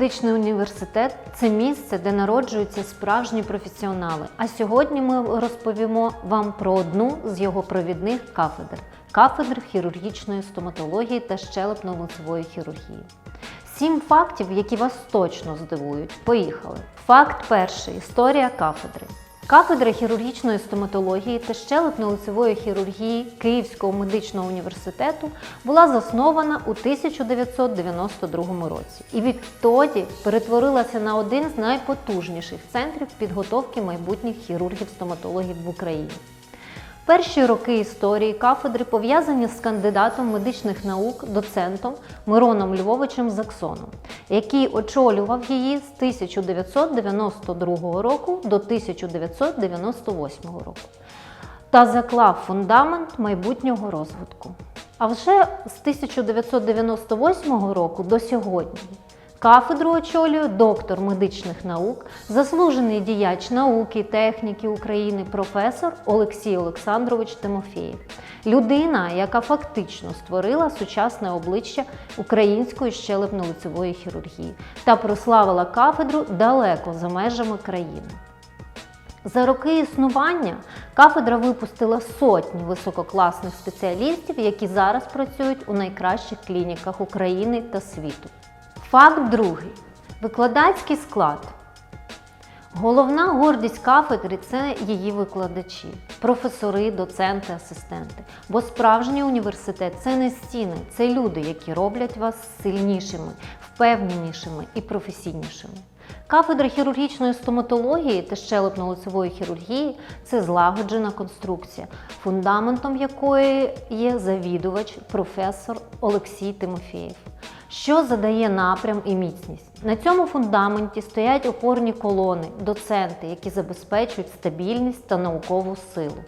медичний університет це місце, де народжуються справжні професіонали. А сьогодні ми розповімо вам про одну з його провідних кафедр кафедр хірургічної стоматології та щелепно-лицевої хірургії. Сім фактів, які вас точно здивують. Поїхали. Факт перший. Історія кафедри. Кафедра хірургічної стоматології та щелепно-лицевої хірургії Київського медичного університету була заснована у 1992 році і відтоді перетворилася на один з найпотужніших центрів підготовки майбутніх хірургів-стоматологів в Україні. Перші роки історії кафедри пов'язані з кандидатом медичних наук, доцентом Мироном Львовичем Заксоном, який очолював її з 1992 року до 1998 року та заклав фундамент майбутнього розвитку. А вже з 1998 року до сьогодні Кафедру очолює доктор медичних наук, заслужений діяч науки, техніки України, професор Олексій Олександрович Тимофєєв. Людина, яка фактично створила сучасне обличчя української щелепно-лицевої хірургії та прославила кафедру далеко за межами країни. За роки існування кафедра випустила сотні висококласних спеціалістів, які зараз працюють у найкращих клініках України та світу. Факт другий. Викладацький склад. Головна гордість кафедри це її викладачі, професори, доценти, асистенти. Бо справжній університет це не стіни, це люди, які роблять вас сильнішими, впевненішими і професійнішими. Кафедра хірургічної стоматології та щелепно-лицевої хірургії це злагоджена конструкція, фундаментом якої є завідувач, професор Олексій Тимофєєв що задає напрям і міцність. На цьому фундаменті стоять опорні колони, доценти, які забезпечують стабільність та наукову силу.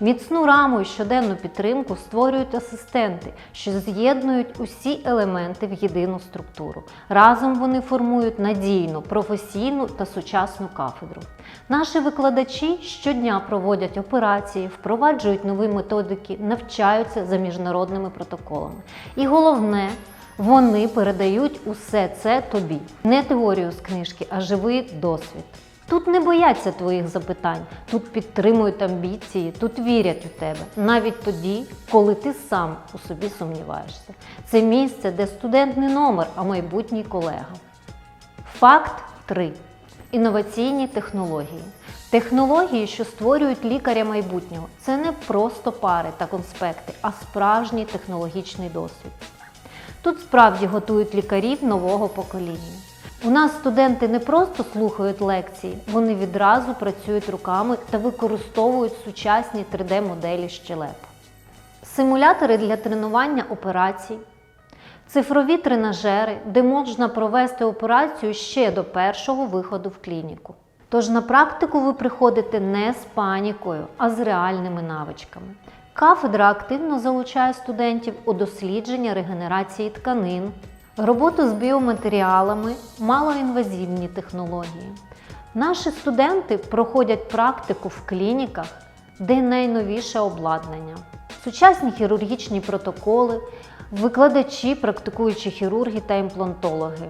Міцну раму і щоденну підтримку створюють асистенти, що з'єднують усі елементи в єдину структуру. Разом вони формують надійну, професійну та сучасну кафедру. Наші викладачі щодня проводять операції, впроваджують нові методики, навчаються за міжнародними протоколами. І головне, вони передають усе це тобі. Не теорію з книжки, а живий досвід. Тут не бояться твоїх запитань, тут підтримують амбіції, тут вірять у тебе, навіть тоді, коли ти сам у собі сумніваєшся. Це місце, де студент не номер, а майбутній колега. Факт 3. Інноваційні технології. Технології, що створюють лікаря майбутнього, це не просто пари та конспекти, а справжній технологічний досвід. Тут справді готують лікарів нового покоління. У нас студенти не просто слухають лекції, вони відразу працюють руками та використовують сучасні 3D-моделі щелепу. Симулятори для тренування операцій, цифрові тренажери, де можна провести операцію ще до першого виходу в клініку. Тож на практику ви приходите не з панікою, а з реальними навичками. Кафедра активно залучає студентів у дослідження регенерації тканин, роботу з біоматеріалами, малоінвазивні технології. Наші студенти проходять практику в клініках, де найновіше обладнання, сучасні хірургічні протоколи, викладачі, практикуючі хірурги та імплантологи.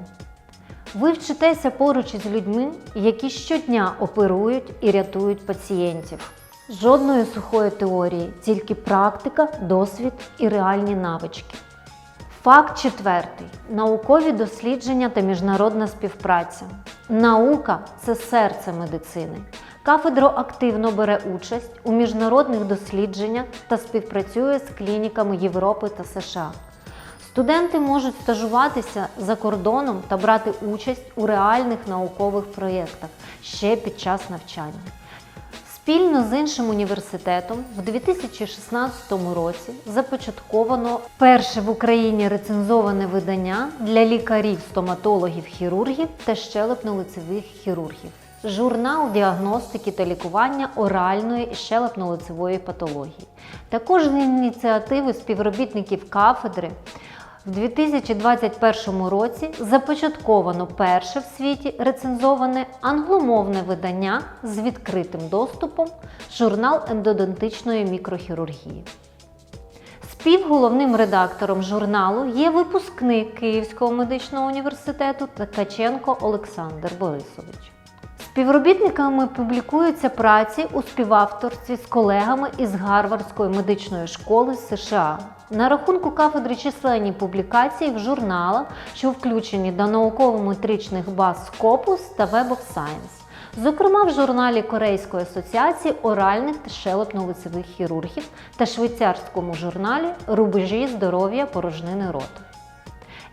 Ви вчитеся поруч із людьми, які щодня оперують і рятують пацієнтів. Жодної сухої теорії, тільки практика, досвід і реальні навички. Факт четвертий: наукові дослідження та міжнародна співпраця. Наука це серце медицини. Кафедра активно бере участь у міжнародних дослідженнях та співпрацює з клініками Європи та США. Студенти можуть стажуватися за кордоном та брати участь у реальних наукових проєктах ще під час навчання. Спільно з іншим університетом в 2016 році започатковано перше в Україні рецензоване видання для лікарів, стоматологів, хірургів та щелепно-лицевих хірургів. Журнал діагностики та лікування оральної щелепно-лицевої патології. Також з ініціативи співробітників кафедри в 2021 році започатковано перше в світі рецензоване англомовне видання з відкритим доступом журнал ендодонтичної мікрохірургії. Співголовним редактором журналу є випускник Київського медичного університету Ткаченко Олександр Борисович. Співробітниками публікуються праці у співавторстві з колегами із Гарвардської медичної школи США. На рахунку кафедри численні публікації в журналах, що включені до науково-метричних баз Scopus та Web of Science. Зокрема, в журналі Корейської асоціації оральних та щелепно-лицевих хірургів та швейцарському журналі Рубежі здоров'я порожнини роту.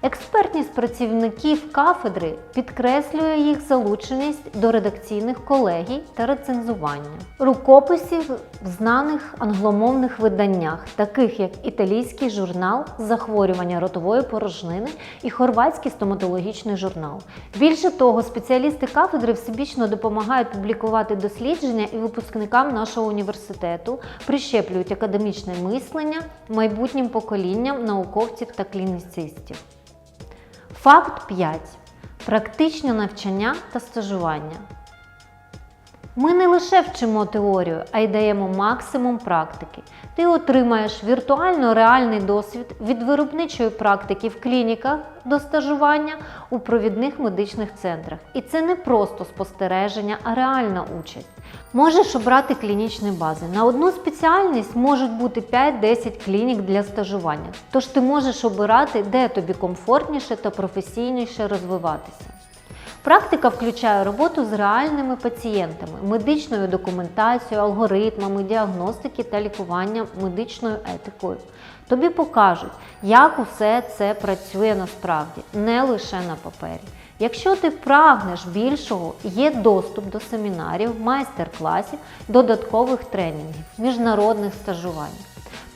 Експертність працівників кафедри підкреслює їх залученість до редакційних колегій та рецензування, рукописів в знаних англомовних виданнях, таких як італійський журнал захворювання ротової порожнини і хорватський стоматологічний журнал. Більше того, спеціалісти кафедри всебічно допомагають публікувати дослідження і випускникам нашого університету прищеплюють академічне мислення майбутнім поколінням науковців та клініцистів. Факт 5. Практичне навчання та стажування. Ми не лише вчимо теорію, а й даємо максимум практики. Ти отримаєш віртуально реальний досвід від виробничої практики в клініках до стажування у провідних медичних центрах. І це не просто спостереження, а реальна участь. Можеш обрати клінічні бази. На одну спеціальність можуть бути 5-10 клінік для стажування. Тож ти можеш обирати, де тобі комфортніше та професійніше розвиватися. Практика включає роботу з реальними пацієнтами, медичною документацією, алгоритмами діагностики та лікування медичною етикою. Тобі покажуть, як усе це працює насправді, не лише на папері. Якщо ти прагнеш більшого, є доступ до семінарів, майстер-класів, додаткових тренінгів, міжнародних стажувань.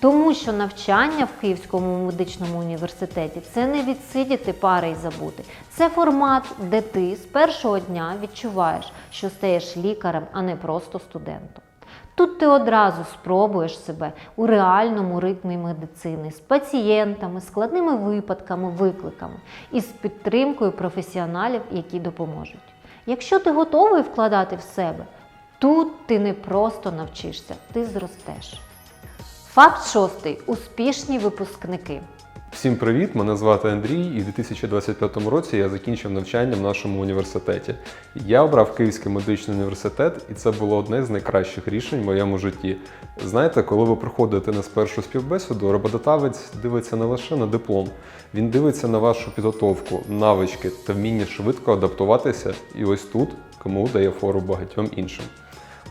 Тому що навчання в Київському медичному університеті це не відсидіти пари і забути. Це формат, де ти з першого дня відчуваєш, що стаєш лікарем, а не просто студентом. Тут ти одразу спробуєш себе у реальному ритмі медицини з пацієнтами, складними випадками, викликами і з підтримкою професіоналів, які допоможуть. Якщо ти готовий вкладати в себе, тут ти не просто навчишся, ти зростеш. Факт шостий. Успішні випускники. Всім привіт! Мене звати Андрій, і в 2025 році я закінчив навчання в нашому університеті. Я обрав Київський медичний університет, і це було одне з найкращих рішень в моєму житті. Знаєте, коли ви приходите на першу співбесіду, роботодавець дивиться не лише на диплом, він дивиться на вашу підготовку, навички та вміння швидко адаптуватися. І ось тут кому дає фору багатьом іншим.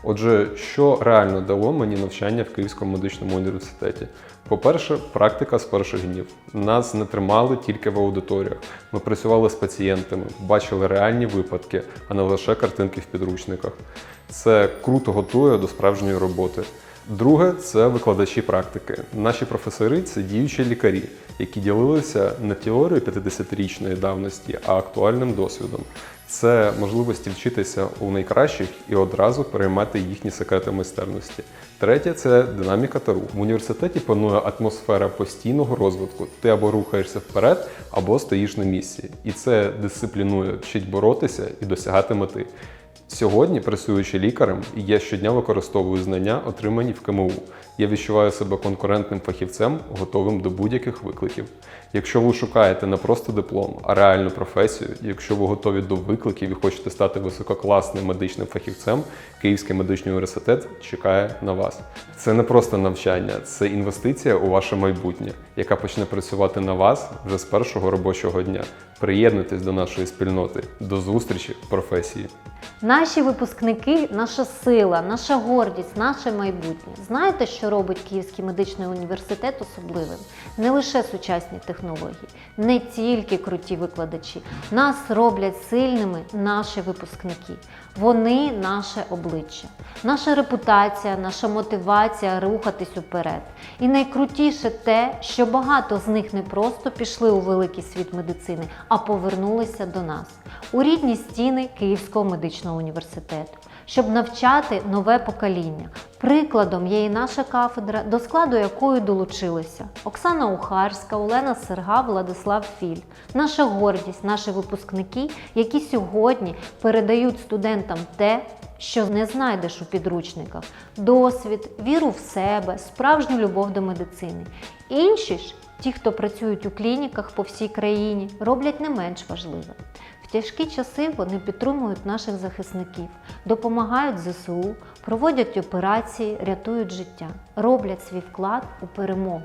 Отже, що реально дало мені навчання в Київському медичному університеті? По-перше, практика з перших днів. Нас не тримали тільки в аудиторіях. Ми працювали з пацієнтами, бачили реальні випадки, а не лише картинки в підручниках. Це круто готує до справжньої роботи. Друге це викладачі практики. Наші професори це діючі лікарі, які ділилися не теорією 50-річної давності, а актуальним досвідом. Це можливості вчитися у найкращих і одразу переймати їхні секрети майстерності. Третє це динаміка та рух. В університеті панує атмосфера постійного розвитку. Ти або рухаєшся вперед, або стоїш на місці. І це дисциплінує, вчить боротися і досягати мети. Сьогодні, працюючи лікарем, я щодня використовую знання, отримані в КМУ. Я відчуваю себе конкурентним фахівцем, готовим до будь-яких викликів. Якщо ви шукаєте не просто диплом, а реальну професію, якщо ви готові до викликів і хочете стати висококласним медичним фахівцем, Київський медичний університет чекає на вас. Це не просто навчання, це інвестиція у ваше майбутнє, яка почне працювати на вас вже з першого робочого дня. Приєднуйтесь до нашої спільноти. До зустрічі в професії. Наші випускники наша сила, наша гордість, наше майбутнє. Знаєте, що робить Київський медичний університет особливим? Не лише сучасні технології, не тільки круті викладачі. Нас роблять сильними наші випускники. Вони наше обличчя, наша репутація, наша мотивація рухатись уперед. І найкрутіше те, що багато з них не просто пішли у великий світ медицини, а повернулися до нас у рідні стіни Київського медичного університету, щоб навчати нове покоління. Прикладом є і наша кафедра, до складу якої долучилися Оксана Ухарська, Олена Серга, Владислав Філь. Наша гордість, наші випускники, які сьогодні передають студентам те, що не знайдеш у підручниках: досвід, віру в себе, справжню любов до медицини. Інші ж, ті, хто працюють у клініках по всій країні, роблять не менш важливе. Тяжкі часи вони підтримують наших захисників, допомагають ЗСУ, проводять операції, рятують життя, роблять свій вклад у перемогу.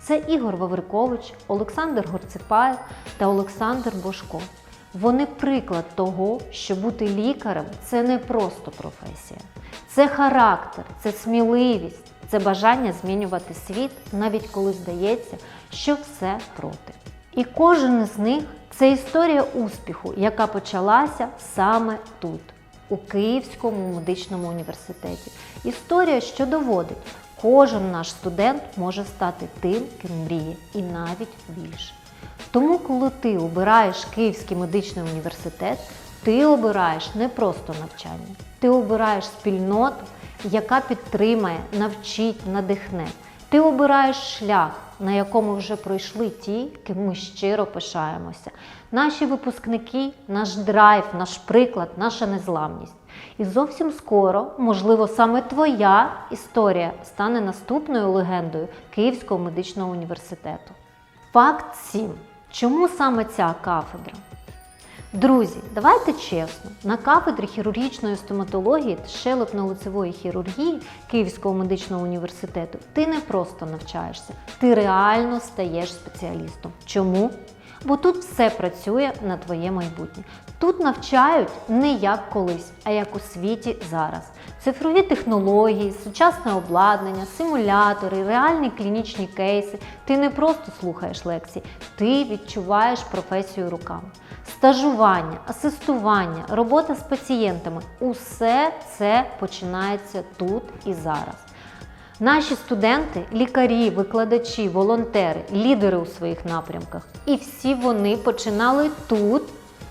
Це Ігор Ваврикович, Олександр Горципаєв та Олександр Бошко. Вони приклад того, що бути лікарем це не просто професія, це характер, це сміливість, це бажання змінювати світ, навіть коли здається, що все проти. І кожен із них це історія успіху, яка почалася саме тут, у Київському медичному університеті. Історія, що доводить, кожен наш студент може стати тим, ким мріє, і навіть більше. Тому, коли ти обираєш Київський медичний університет, ти обираєш не просто навчання, ти обираєш спільноту, яка підтримає, навчить, надихне. Ти обираєш шлях, на якому вже пройшли ті, ким ми щиро пишаємося. Наші випускники, наш драйв, наш приклад, наша незламність. І зовсім скоро, можливо, саме твоя історія стане наступною легендою Київського медичного університету. Факт 7. Чому саме ця кафедра? Друзі, давайте чесно, на кафедрі хірургічної стоматології та щелепно-лицевої хірургії Київського медичного університету ти не просто навчаєшся, ти реально стаєш спеціалістом. Чому? Бо тут все працює на твоє майбутнє. Тут навчають не як колись, а як у світі зараз. Цифрові технології, сучасне обладнання, симулятори, реальні клінічні кейси. Ти не просто слухаєш лекції, ти відчуваєш професію руками. Стажування, асистування, робота з пацієнтами усе це починається тут і зараз. Наші студенти, лікарі, викладачі, волонтери, лідери у своїх напрямках. І всі вони починали тут,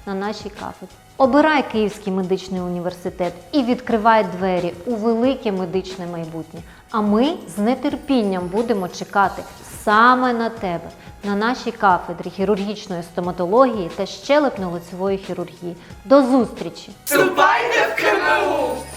на нашій кафедрі. Обирай Київський медичний університет і відкривай двері у велике медичне майбутнє. А ми з нетерпінням будемо чекати саме на тебе на нашій кафедрі хірургічної стоматології та щелепно-лицевої хірургії. До зустрічі! Ступайте в КМУ!